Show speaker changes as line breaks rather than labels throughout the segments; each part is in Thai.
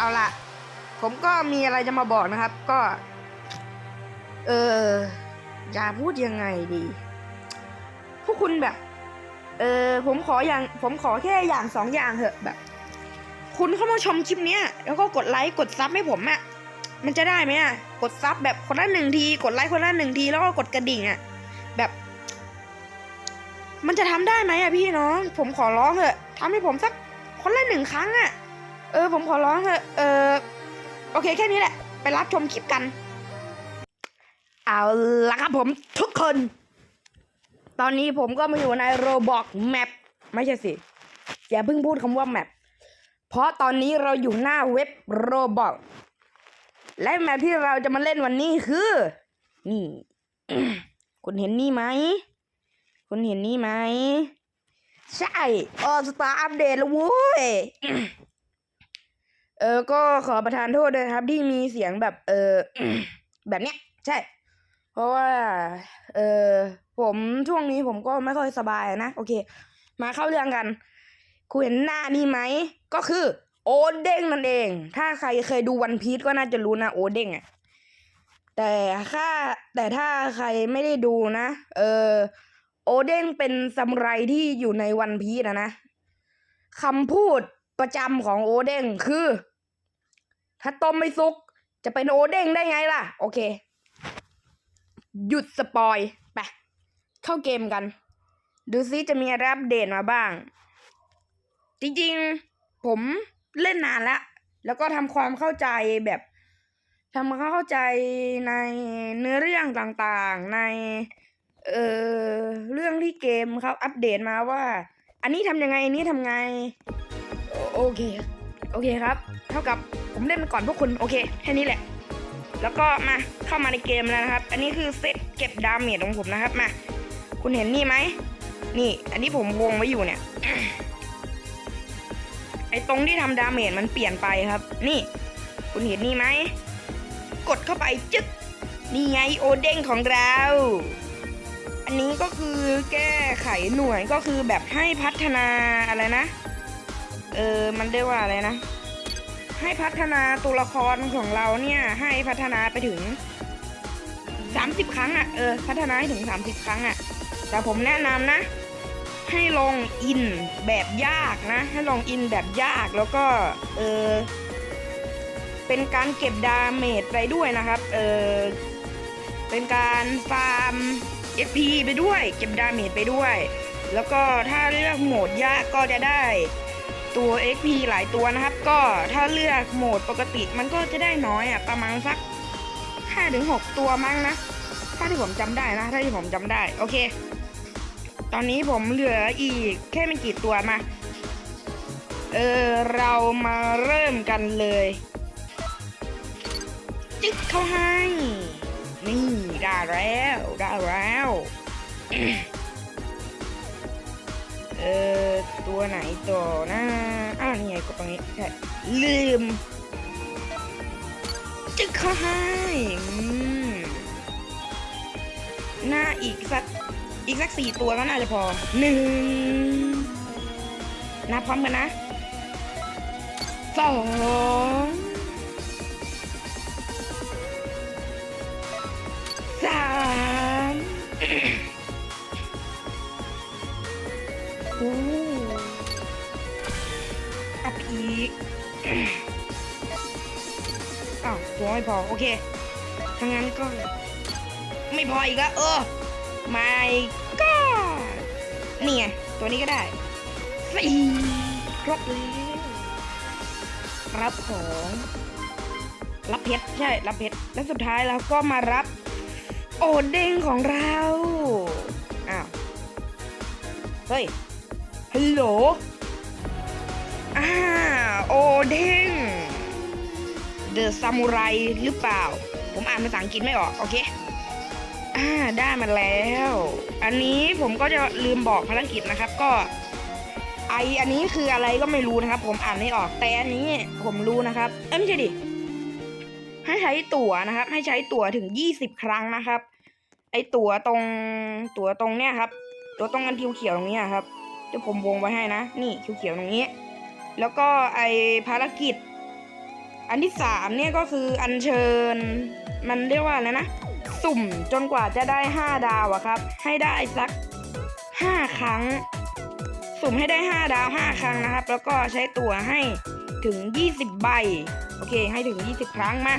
เอาละผมก็มีอะไรจะมาบอกนะครับ ก็ เออจะพูดยังไงดี พวกคุณแบบ เออผมขออย่างผมขอแค่อย่างสองอย่างเถอะแบบ คุณเข้ามาชมคลิปเนี้ยแล้วก็กดไลค์กดซับให้ผมอะมันจะได้ไหมอะกดซับแบบคนละหนึ่งที กดไลค์คนละหนึ่งทีแล้วก็กดกระดิ่งอะแบบ มันจะทำได้ไหมอะพี่น้อง ผมขอร้องเถอะทำให้ผมสักคนละหนึ่งครั้งอะ เออผมขอร้องเถอะเออโอเคแค่นี้แหละ ไปรับชมคลิปกัน เอาละครับผมทุกคน ตอนนี้ผมก็มาอยู่ในโรบอกแมปไม่ใช่สิ อย่าเพิ่งพูดคำว่าแมปเพราะตอนนี้เราอยู่หน้าเว็บโรบอกและแมปที่เราจะมาเล่นวันนี้คือ นี่ คุณเห็นนี่ไหม คุณเห็นนี่ไหม ใช่ออสตาอัปเดตแล้วเว้ย เออก็ขอประทานโทษด้วยนะครับ ที่มีเสียงแบบ เออแบบเนี้ย ใช่ เพราะว่า เออผมช่วงนี้ผมก็ไม่ค่อยสบายนะ โอเค มาเข้าเรื่องกัน คุณเห็นหน้านี่ไหม ก็คือ โอเด้งนั่นเอง ถ้าใครเคยดูวันพี e ก็น่าจะรู้นะโอเด้งอะแต่ถ้าแต่ถ้าใครไม่ได้ดูนะ เออโอเด้งเป็นซามูไรที่อยู่ในวันพี e นะนะคำพูดประจำของโอเด้งคือ ถ้าต้มไม่สุก จะเป็นโอเด้งได้ไงล่ะ โอเค หยุดสปอยไปเข้าเกมกัน ดูซิจะมีอะไรอัปเดตมาบ้าง จริงๆ ผมเล่นนานแล้ว แล้วก็ทำความเข้าใจแบบทำความเข้าใจในเนื้อเรื่องต่างๆ ใน เอ่อ เรื่องที่เกมเขาอัปเดตมาว่า อันนี้ทำยังไง อันนี้ทำไง โอโอเค โอเคครับ เท่ากับผมเล่นไปก่อนพวกคุณโอเคแค่นี้แหละ แล้วก็มาเข้ามาในเกมแล้วนะครับ อันนี้คือเซตเก็บดาเมจของผมนะครับมา คุณเห็นนี่ไหมนี่อันนี้ผมวงไว้อยู่เนี่ยไอตรงที่ทำดาเมจมันเปลี่ยนไปครับ นี่ คุณเห็นนี่ไหมกดเข้าไปจึ๊กนี่ไงโอเด้งของเรา อันนี้ก็คือแก้ไขหน่วยก็คือแบบให้พัฒนาอะไรนะ เออมันเรียกว่าอะไรนะ ให้พัฒนาตัวละครของเราเนี่ย ให้พัฒนาไปถึง30ครั้งอะ่ะเออพัฒนาให้ถึง30ครั้งอะ่ะ แต่ผมแนะนำนะ ให้ลงอินแบบยากนะ ให้ลงอินแบบยากแล้วก็เออเป็นการเก็บดาเมจไปด้วยนะครับเออเป็นการฟาร์ม FP ไปด้วย เก็บดาเมจไปด้วย แล้วก็ถ้าเลือกโหมดยากก็จะได้ ตัว XP หลายตัวนะครับ ก็ถ้าเลือกโหมดปกติมันก็จะได้น้อยอะประมาณสัก5ถึง6ตัวมั้งนะ ถ้าที่ผมจำได้นะ ถ้าที่ผมจำได้ โอเค ตอนนี้ผมเหลืออีกแค่ไม่กี่ตัวมา เออ เรามาเริ่มกันเลย จึ๊กเข้าให้ นี่ ได้แล้ว ได้แล้ว เออตัวไหนต่อนะอ้าวนี่ไงกดตรงนี้ใช่ลืมจึ๊กเข้าให้หน้าอีกสักอีกสักสี่ตัวก็น่าจะพอหนึ่งนับพร้อมกันนะสอง อโอเคถ้างั้นก็ ไม่พออีกแล้วเออไม่ก็นี่ไงตัวนี้ก็ได้สี่ครบแล้วรับของ รับเพชรใช่ รับเพชรและสุดท้ายเราก็มารับ โอเด้งของเราอ้าวเฮ้ยฮัลโหลอ่าโอเด้ง เดอะซามูไรหรือเปล่า ผมอ่านภาษาอังกฤษไม่ออก โอเค อ่า ได้มาแล้ว อันนี้ผมก็จะลืมบอกภารกิจนะครับก็ไออันนี้คืออะไรก็ไม่รู้นะครับ ผมอ่านไม่ออก แต่อันนี้ผมรู้นะครับ เอ้ยไม่ใช่ดิ ให้ใช้ตั๋วนะครับ ให้ใช้ตั๋วถึงยี่สิบครั้งนะครับ ไอตั๋วตรงตั๋วตรงเนี้ยครับ ตัวตรงกันเขียวๆตรงเนี้ยครับเดี๋ยวผมวงไว้ให้นะ นี่เขียวๆตรงนี้ แล้วก็ไอภารกิจ อันที่สามเนี่ยก็คืออัญเชิญ มันเรียกว่าอะไรนะ สุ่มจนกว่าจะได้ห้าดาวอะครับ ให้ได้สักห้าครั้ง สุ่มให้ได้ห้าดาวห้าครั้งนะครับ แล้วก็ใช้ตัวให้ถึง 20 ใบ โอเค ให้ถึง 20 ครั้งมา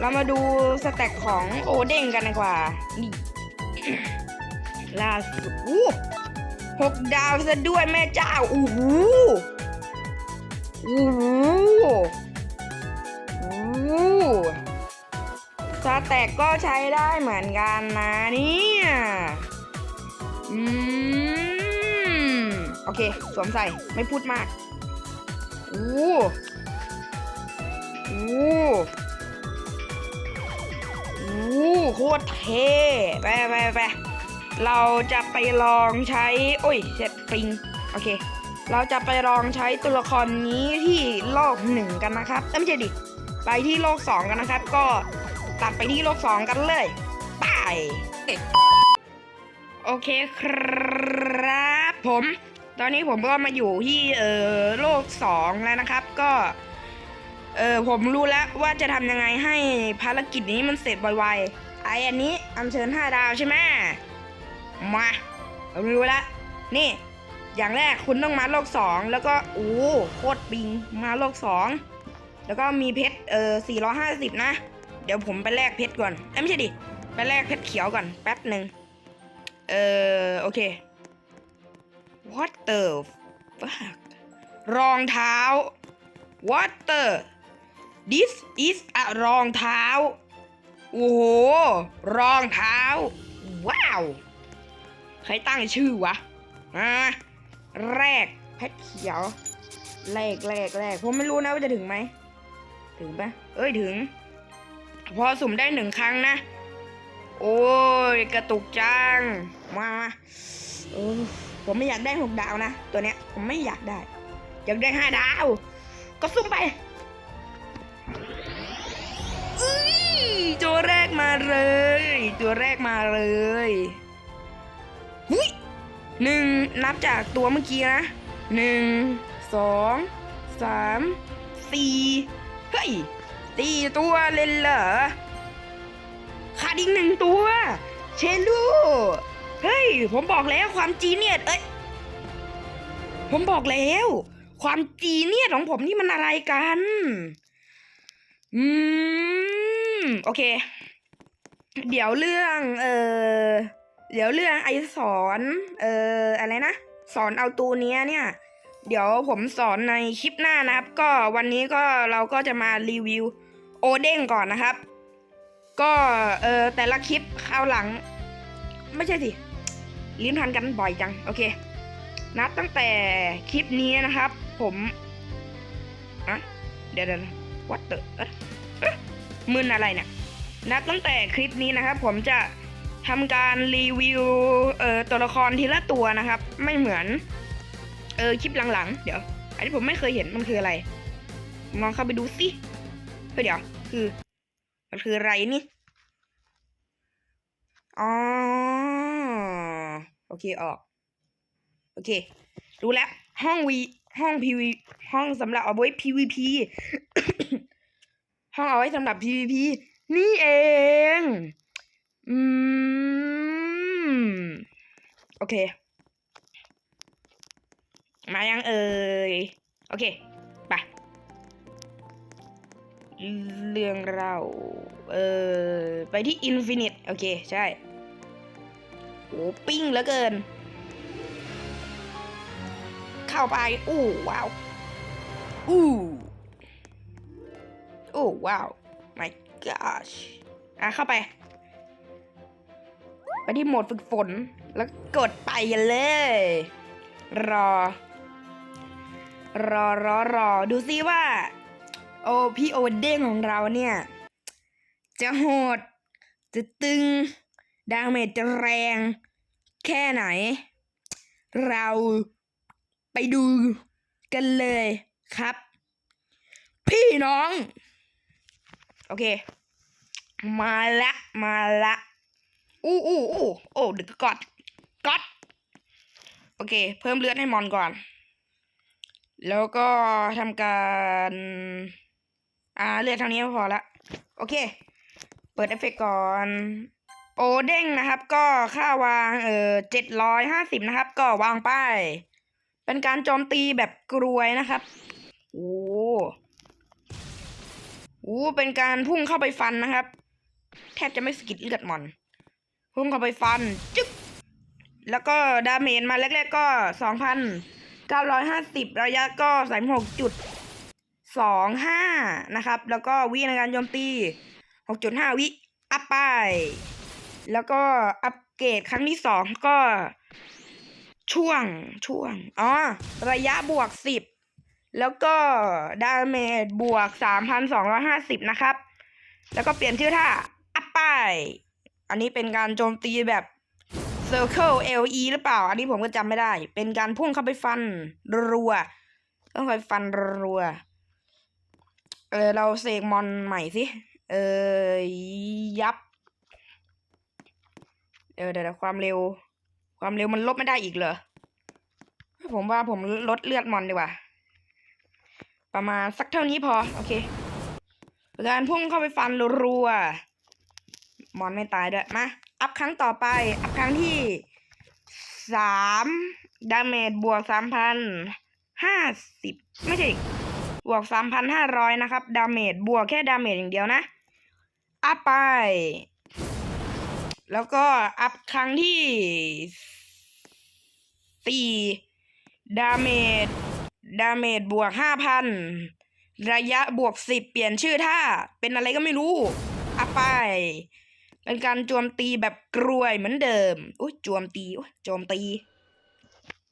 เรามาดูสแต็กของโอเด้งกันดีกว่า นี่ล่าสุดอู้หกดาวซะด้วยแม่เจ้าอู้หูอู้หู สแต็กก็ใช้ได้เหมือนกันนะเนี่ยอืมโอเค สวมใส่ไม่พูดมากอู้อู้อู้โคตรเท่ไปไปไปเราจะไปลองใช้ โอ้ยเซตปิง โอเค เราจะไปลองใช้ตัวละครนี้ที่โลกหนึ่งกันนะครับเอ้ไม่ใช่ดิ ไปที่โลกสองกันนะครับ ก็ ตัดไปที่โลกสองกันเลยไปโอเคครับ ผม ตอนนี้ผมก็มาอยู่ที่เออโลกสองแล้วนะครับ ก็ เออผมรู้แล้วว่าจะทำยังไงให้ภารกิจนี้มันเสร็จไวๆไออันนี้อัญเชิญห้าดาวใช่ไหมมาผมรู้แล้วนี่ อย่างแรกคุณต้องมาโลกสองแล้วก็โอ้โคตรปิงมาโลกสองแล้วก็มีเพชรเออสี่ร้อยห้าสิบนะ เดี๋ยวผมไปแลกเพชรก่อนเอ้ยไม่ใช่ดิ ไปแลกเพชรเขียวก่อน แป๊บหนึ่งเออโอเค what the fuck รองเท้า what the this is a รองเท้า โอ้โห รองเท้า ว้าว ใครตั้งชื่อวะอ่าแรกเพชรเขียวแรกแรกแรกผมไม่รู้นะว่าจะถึงไหม ถึงปะเอ้ยถึง พอสุ่มได้หนึ่งครั้งนะ โอ้ยกระตุกจัง มามาเออผมไม่อยากได้หกดาวนะ ตัวเนี้ยผมไม่อยากได้ อยากได้ห้าดาว ก็สุ่มไปตัวแรกมาเลย ตัวแรกมาเลยหุยหนึ่งนับจากตัวเมื่อกี้นะหนึ่งสองสามสี่เฮ้ย สี่ตัวเลยเหรอขาดอีกหนึ่งตัว เชลู เฮ้ย ผมบอกแล้วความจีเนียเอ้ย ผมบอกแล้ว ความจีเนียของผมนี่มันอะไรกัน อืม โอเค เดี๋ยวเรื่อง เออเดี๋ยวเรื่องไอสอน เอออะไรนะ สอนเอาตัวเนี้ยเนี่ย เดี๋ยวผมสอนในคลิปหน้านะครับ ก็วันนี้ก็เราก็จะมารีวิวโอเด้งก่อนนะครับ ก็เออแต่ละคลิปคราวหลัง ไม่ใช่สิลิ้นพันกันบ่อยจัง โอเค นับตั้งแต่คลิปนี้นะครับ ผมอะเดี๋ยวเดี๋ยววัดเตอมึนอะไรเนี่ยนับตั้งแต่คลิปนี้นะครับ ผมจะทำการรีวิวเอ่อตัวละครทีละตัวนะครับ ไม่เหมือน ออคลิปหลังๆ เดี๋ยว อันนี้ผมไม่เคยเห็นมันคืออะไรลองเข้าไปดูสิเฮ้ยเดี๋ยว คือ มันคืออะไรนี่อ๋อโอเคออก โอเค รู้แล้ว ห้องวีห้องพีวีห้องสำหรับเอาไว้ PVP ห้องเอาไว้สำหรับ PVP นี่เอง อืม โอเค มายังเอ่ย โอเค ไป เรื่องเรา เออ ไปที่อินฟินิต โอเค ใช่โอ้ปิ้งเหลือเกิน เข้าไป อู้ว้าว อู้โอ้ว้าว my gosh อะ เข้าไป ไปที่โหมดฝึกฝน แล้วกดไปกันเลย รอ รอรอรอดูซิว่า โอพี่โอเด้งของเราเนี่ย จะโหด จะตึง ดาเมจจะแรง แค่ไหน เราไปดูกันเลยครับ พี่น้อง โอเค มาละมาละอู้อู้อู้โอ้เดึกกอดกอดโอเค เพิ่มเลือดให้มอนก่อน แล้วก็ทำการ อ่าเลือดเท่านี้พอละ โอเค เปิดเอฟเฟกต์ก่อน โอเด้งนะครับ ก็ค่าวางเออเจ็ดร้อยห้าสิบนะครับ ก็วางไป เป็นการโจมตีแบบกรวยนะครับ โอ้โหเป็นการพุ่งเข้าไปฟันนะครับ แทบจะไม่สกิดเลือดมอน พุ่งเข้าไปฟัน จึ๊กแล้วก็ดาเมจมาแรกๆก็สองพัน เก้าร้อยห้าสิบระยะก็สามหกจุดสองห้านะครับ แล้วก็วิในการโจมตีหกจุดห้าวิ อัพไป แล้วก็อัปเกรดครั้งที่สองก็ ช่วงช่วงอ๋อระยะบวกสิบแล้วก็ดาเมจบวกสามพันสองร้อยห้าสิบนะครับ แล้วก็เปลี่ยนชื่อท่าอัพไป อันนี้เป็นการโจมตีแบบ Circle LE หรือเปล่า อันนี้ผมก็จำไม่ได้ เป็นการพุ่งเข้าไปฟันรัว ต้องไปฟันรัว เออเราเสกมอนใหม่สิ เออยับเออเดี๋ยวความเร็ว ความเร็วมันลบไม่ได้อีกเหรอ ผมว่าผมลดเลือดมอนดีกว่า ประมาณสักเท่านี้พอ โอเคการพุ่งเข้าไปฟันรัว มอนไม่ตายด้วย มา อัพครั้งต่อไป อัพครั้งที่สามดาเมจบวกสามพันห้าสิบไม่ใช่บวกสามพันห้าร้อยนะครับ ดาเมจบวกแค่ดาเมจอย่างเดียวนะ อัพไป แล้วก็อัพครั้งที่สี่ดาเมจดาเมจบวกห้าพันระยะบวกสิบเปลี่ยนชื่อท่าเป็นอะไรก็ไม่รู้ อัพไป เป็นการโจมตีแบบกรวยเหมือนเดิมอุ้ยโจมตีอุ้ยโจมตี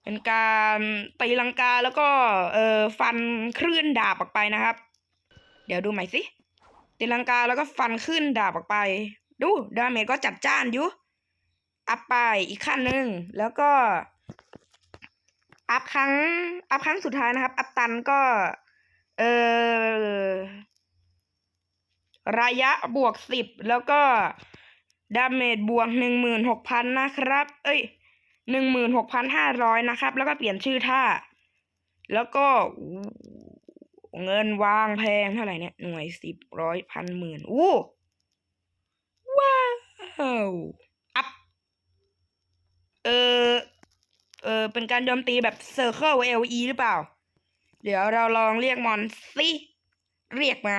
เป็นการตีลังกาแล้วก็เอ่อฟันคลื่นดาบออกไปนะครับ เดี๋ยวดูใหม่สิตีลังกาแล้วก็ฟันคลื่นดาบออกไป ดูดาเมจก็จัดจ้านอยู่อัพไปอีกขั้นหนึ่งแล้วก็ อัพครั้ง อัพครั้งสุดท้ายนะครับ อัพตันก็ เออระยะบวกสิบแล้วก็ ดาเมจบวกหนึ่งหมื่นหกพันนะครับ เอ้ยหนึ่งหมื่นหกพันห้าร้อยนะครับ แล้วก็เปลี่ยนชื่อท่า แล้วก็เงินวางแพงเท่าไหร่เนี่ย หน่วยสิบร้อยพันหมื่นอู้ว้าวอัพเออเออเป็นการโจมตีแบบ Circle LE หรือเปล่า เดี๋ยวเราลองเรียกมอนสิเรียกมา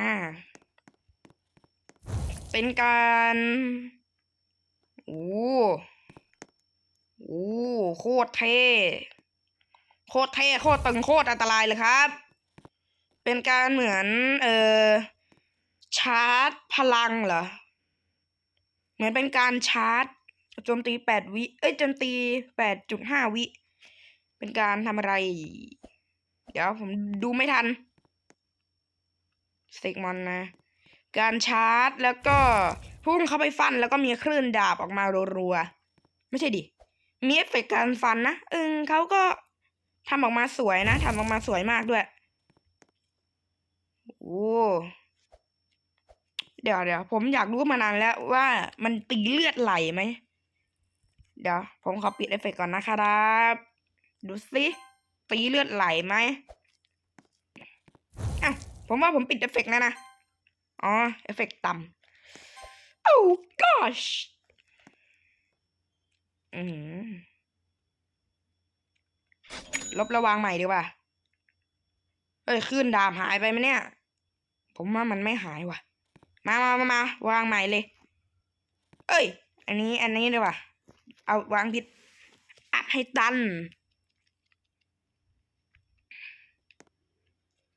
เป็นการ โอ้โอ้โคตรเท่โคตรเท่โคตรตึงโคตรอันตรายเลยครับ เป็นการเหมือน เออชาร์จพลังเหรอ เหมือนเป็นการชาร์จโจมตีแปดวิ เอ้ยโจมตีแปดจุดห้าวิ เป็นการทำอะไร เดี๋ยวผมดูไม่ทันสเตกมอนนะ การชาร์จแล้วก็พุ่งเข้าไปฟันแล้วก็มีคลื่นดาบออกมารัวๆไม่ใช่ดิมีเอฟเฟกต์การฟันนะเออเขาก็ทำออกมาสวยนะทำออกมาสวยมากด้วยโอ้เดี๋ยวเดี๋ยวผมอยากรู้มานานแล้วว่ามันตีเลือดไหลไหม เดี๋ยว ผมขอปิดเอฟเฟกต์ก่อนนะครับ ดูสิตีเลือดไหลไหมอะผมว่าผมปิดเอฟเฟกต์แล้วนะ อ๋อ เอฟเฟกต์ต่ำ oh gosh อืมลบระวางใหม่ดีกว่า เอ้ยขึ้นดาบหายไปไหมเนี่ย ผมว่ามันไม่หายว่ะ มามามามาวางใหม่เลย เอ้ย อันนี้อันนี้ดีกว่า เอาวางผิดอัพให้ตัน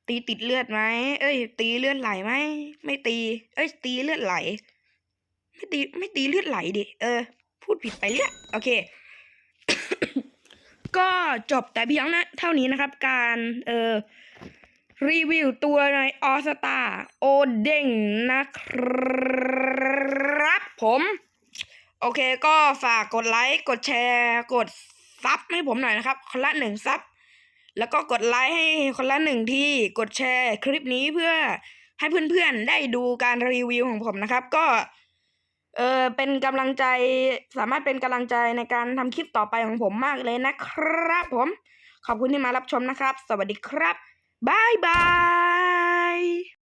ตีติดเลือดไหมเอ้ย ตีเลือดไหลไหมไม่ตี เอ้ย ตีเลือดไหล ไม่ตีไม่ตีเลือดไหลดิเออ พูดผิดไปเรื่อยโอเค ก็จบแต่เพียงนะเท่านี้นะครับ การเออรีวิวตัวในออสตาโอเด้งนะครับผม โอเคก็ฝากกดไลค์ กดแชร์ กดซับให้ผมหน่อยนะครับคนละหนึ่งซับ แล้วก็กดไลค์ให้คนละหนึ่งที่กดแชร์คลิปนี้เพื่อให้เพื่อนๆได้ดูการรีวิวของผมนะครับ ก็เออเป็นกำลังใจสามารถเป็นกำลังใจในการทำคลิปต่อไปของผมมากเลยนะครับผม ขอบคุณที่มารับชมนะครับ สวัสดีครับบายบาย